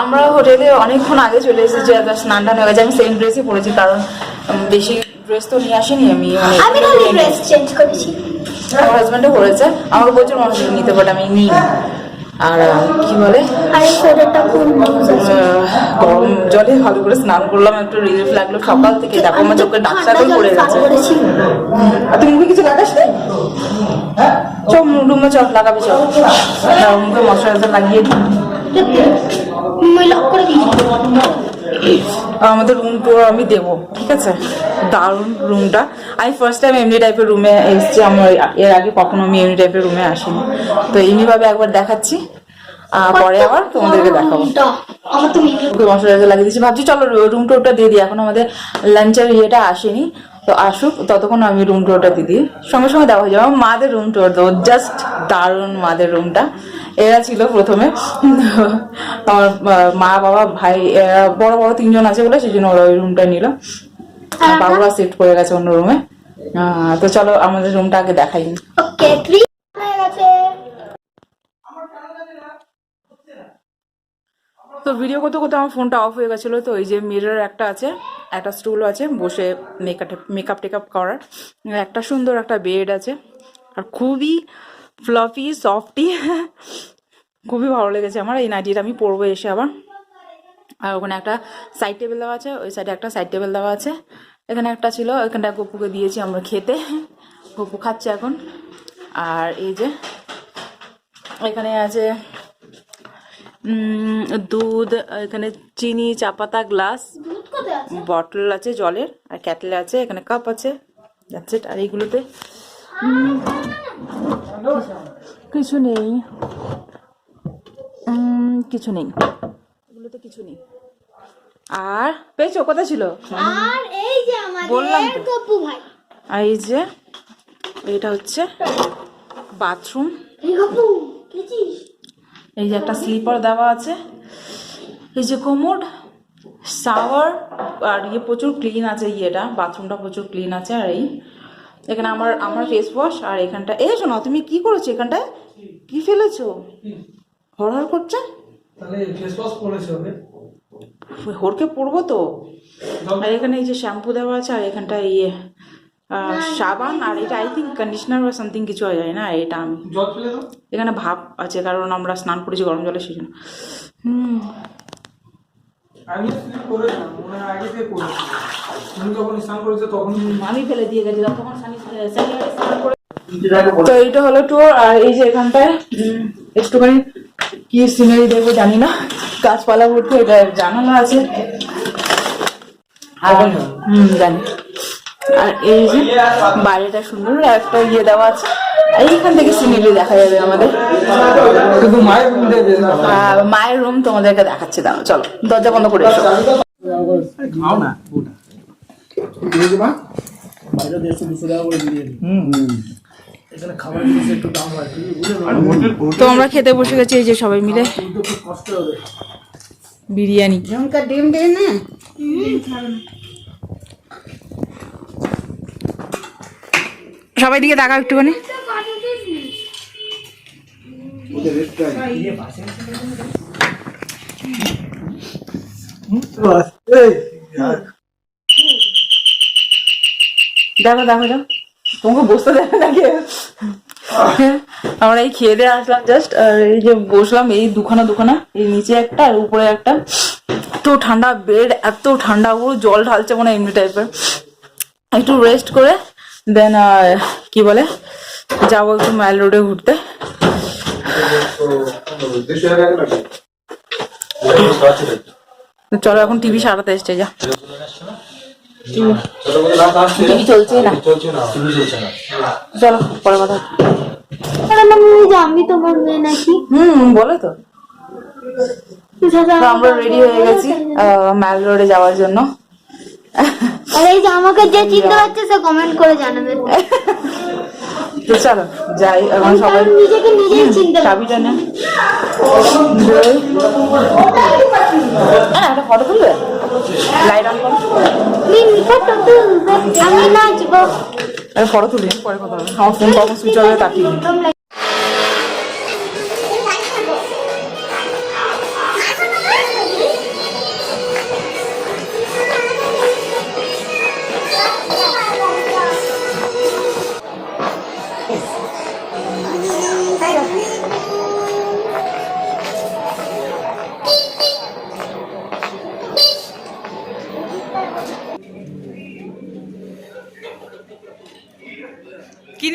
আমরা হোটেলে অনেকক্ষণ আগে চলে এসেছি একটা স্নান টান হয়ে গেছে। আমি সেম ড্রেসই পরেছি কারণ বেশি ড্রেস তো নিয়ে আসিনি আমি মানে আমি ড্রেস চেঞ্জ করেছি। আমার হাজব্যান্ডও করেছে আমাকে প্রচুর মানুষ নিতে পারে আমি নিই আর কি বলে? গরম জলে ভালো করে স্নান করলাম একটু রিলিফ লাগল সকাল থেকে দেখো আমার চোখে ডাক্তার পড়ে গেছে। আর তুমি মুখে কিছু লাগাস চল রুমে চল লাগাবি চল। মুখে মশলা লাগিয়ে দিই। লক করে দিয়েছি আমাদের রুম টুর আমি দেবো ঠিক আছে? দারুণ রুমটা আমি ফার্স্ট টাইম এমনি টাইপের রুমে এসেছি আমার এর আগে কখনো আমি এমনি টাইপের রুমে আসিনি। তো এমনিভাবে একবার দেখাচ্ছি পরে আবার তোমাদেরকে দেখাবো। আমার তো মশলা লাগিয়ে দিচ্ছি ভাবছি চলো রুম টুরটা দিয়ে দিই এখন আমাদের লাঞ্চের ইয়েটা আসেনি। তো আসুক ততক্ষণ আমি রুম টুরটা দিয়ে দিই। সঙ্গে সঙ্গে দেওয়া হয়ে যাবে। আমার মাদের রুম টুর তো জাস্ট দারুণ মাদের রুমটা এরা ছিল প্রথমে। আমার মা বাবা ভাই এরা বড় বড় তিনজন আছে বলে সেই জন্য ওরা ওই রুমটা নিল। আর বাবুরা শিফট করে গেছে অন্য রুমে তো চলো আমাদের রুমটা আগে দেখাই। ওকে হয়ে তো ভিডিও করতে করতে আমার ফোনটা অফ হয়ে গেছিল তো এই যে মিরর একটা আছে একটা স্টুল আছে বসে মেকআপ মেকআপ টেকআপ করার। একটা সুন্দর একটা বেড আছে। আর খুবই ফ্লফি সফটি খুবই ভালো লেগেছে আমার এই নাইটিটা আমি পরবো এসে আবার। আর ওখানে একটা সাইড টেবিল দেওয়া আছে ওই সাইডে একটা সাইড টেবিল দেওয়া আছে। এখানে একটা ছিল এখানটা গপুকে দিয়েছি আমরা খেতে। গপু খাচ্ছে এখন। আর এই যে এখানে আছে দুধ এখানে চিনি চা পাতা গ্লাস বটল আছে? জলের আর ক্যাটেল আছে এখানে কাপ আছে। ইট আর এইগুলোতে কিছু নেই। কিছু নেই। এগুলোতে কিছু নেই। আর পেয়েছ? কোথায় ছিল? আর এই যে বললাম গপু ভাই। আর এই যে এটা হচ্ছে বাথরুম। এই এই যে একটা স্লিপার দেওয়া আছে। এই যে কোমোড শাওয়ার আর ইয়ে প্রচুর ক্লিন আছে ইয়েটা। বাথরুমটা প্রচুর ক্লিন আছে আর এই এখানে আমার আমার ফেস ওয়াশ আর এখানটা এই শোনো তুমি কি করেছ এখানটায়? কি ফেলেছো? হর হরহর করছে? হরকে পড়ব তো। আর এখানে এই যে শ্যাম্পু দেওয়া আছে আর এখানটা ইয়ে সাবান আর এটা আই থিঙ্ক কন্ডিশনার বা সামথিং কিছু হয়ে যায় না এটা আমি। জল ফেলে দাও। এখানে ভাব আছে কারণ আমরা স্নান করেছি গরম জলে সেই জন্য। হুম। আমি স্নান করেছিলাম মনে হয় আগে থেকে করেছি। তুমি যখন স্নান করেছ তখন আমি ফেলে দিয়ে গেছি তখন সানি- স্নান করে তো এইটা হলো ট্যুর আর এই যে এখানটায় একটুখানি কি সিনারি দেখব জানি না। গাছপালা ভর্তি এটা জানালা আছে। হুম জানি। আর এই যে বাইরেটা সুন্দর একটা ইয়ে দেওয়া আছে। এইখান থেকে সিনারি দেখা যাবে আমাদের। শুধু মায়ের রুম দিয়ে মায়ের রুম তোমাদেরকে দেখাচ্ছি দাও চলো দরজা বন্ধ করে এসো। খাও না তো আমরা খেতে বসে গেছি এই যে সবাই মিলে। খুব কষ্ট হবে। বিরিয়ানি। সবাই দিকে তাকাও একটুখানি। দেখো দেখো দেখো। তোমাকে বসতে দেবে নাকি? আমরা এই খেয়ে দিয়ে আসলাম জাস্ট আর এই যে বসলাম, এই দুখানা দুখানা, এই নিচে একটা আর উপরে একটা। এত ঠান্ডা বেড এত ঠান্ডা, পুরো জল ঢালছে মনে হয় এমনি টাইপের একটু রেস্ট করে দেন কি বলে? যাব একটু মাইল রোডে ঘুরতে। চলো এখন টিভি সারাতে এসছে যা। টিভি চলছে না? চলো পরে কথা আমি তোমার মেয়ে নাকি? হুম বলে তো। তো আমরা রেডি হয়ে গেছি ম্যাল রোডে যাওয়ার জন্য। আর এই যে আমাকে যে চিনতে পারছে সে কমেন্ট করে জানাবে। তো চলো যাই এখন সবাই নিজেকে নিজেই চিনতে পারছে। চাবিটা না হ্যাঁ একটা ফটো তুলবে? লাইট অন করো। ফটো তুলবে। আমি নাচবো। ফটো তুলি পরে কথা হবে। আমার ফোন কখন সুইচ তাকিয়ে দিই।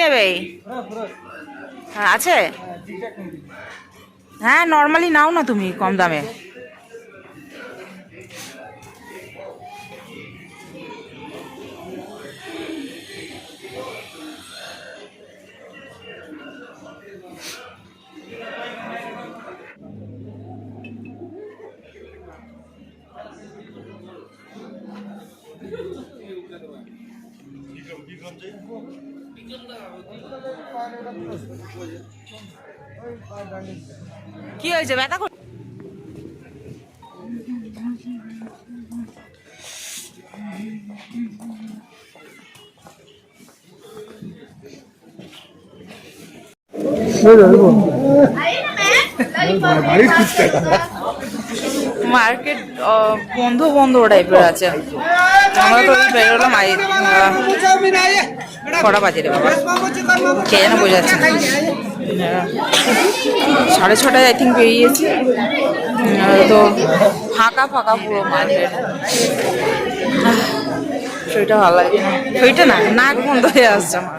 নেবে? হ্যাঁ আছে? হ্যাঁ নর্মালি নাও না তুমি কম দামে। কি হয়েছে? ব্যথা কর মার্কেট বন্ধ বন্ধ টাইপের আছে। আমরা তো ওই বেরোলাম কটা বাজে রে বাবা কে যেন বোঝা যাচ্ছে না। আহ, সাড়ে ছটায় আই থিঙ্ক বেরিয়েছি। তো ফাঁকা ফাঁকা পুরো মার্কেট শরীরটা ভালো লাগে না। শরীরটা না নাক বন্ধ হয়ে আসছে আমার।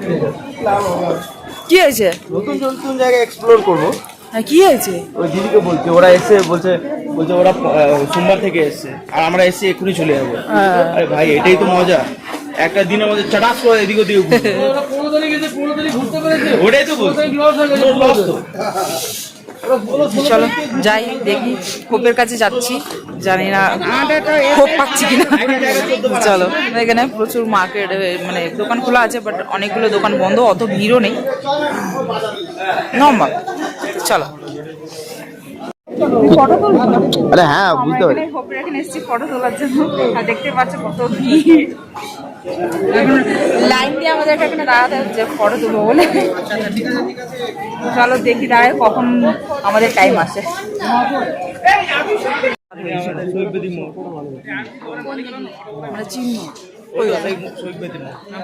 কি হয়েছে? নতুন নতুন জায়গায় এক্সপ্লোর করব। হ্যাঁ কি হয়েছে? ওই দিদিকে বলছে ওরা এসে বলছে বলছে ওরা সোমবার থেকে এসছে। আর আমরা এসে এক্ষুনি চলে যাব। হ্যাঁ। আরে ভাই এটাই তো মজা। একটা দিনের মধ্যে চাটাস করে এদিক ওদিকে ঘুরবো। ওরা পনেরো তারিখ এসে পনেরো তারিখ ঘুরতে পেরেছে। ওটাই তো লস হয়ে গেছে লস তো। চলো যাই দেখি হোপের কাছে যাচ্ছি। জানি না হোপ পাচ্ছি কিনা। চলো এখানে প্রচুর মার্কেট মানে দোকান খোলা আছে বাট অনেকগুলো দোকান বন্ধ অত ভিড়ও নেই। নর্মাল চলো। আরে হ্যাঁ বুঝতে পারি হোপের এখানে এসেছি ফটো তোলার জন্য। দেখতে পাচ্ছ কত ভিড়। লাইন দিয়ে আমাদের এখানে দাঁড়াতে হচ্ছে ফটো তুলবো বলে। চলো দেখি দাঁড়ায় কখন আমাদের টাইম আসে।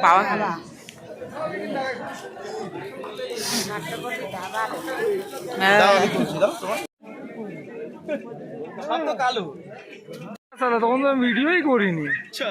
বাবা খালা তোমার সালা তখন তো আমি ভিডিওই করিনি। আচ্ছা।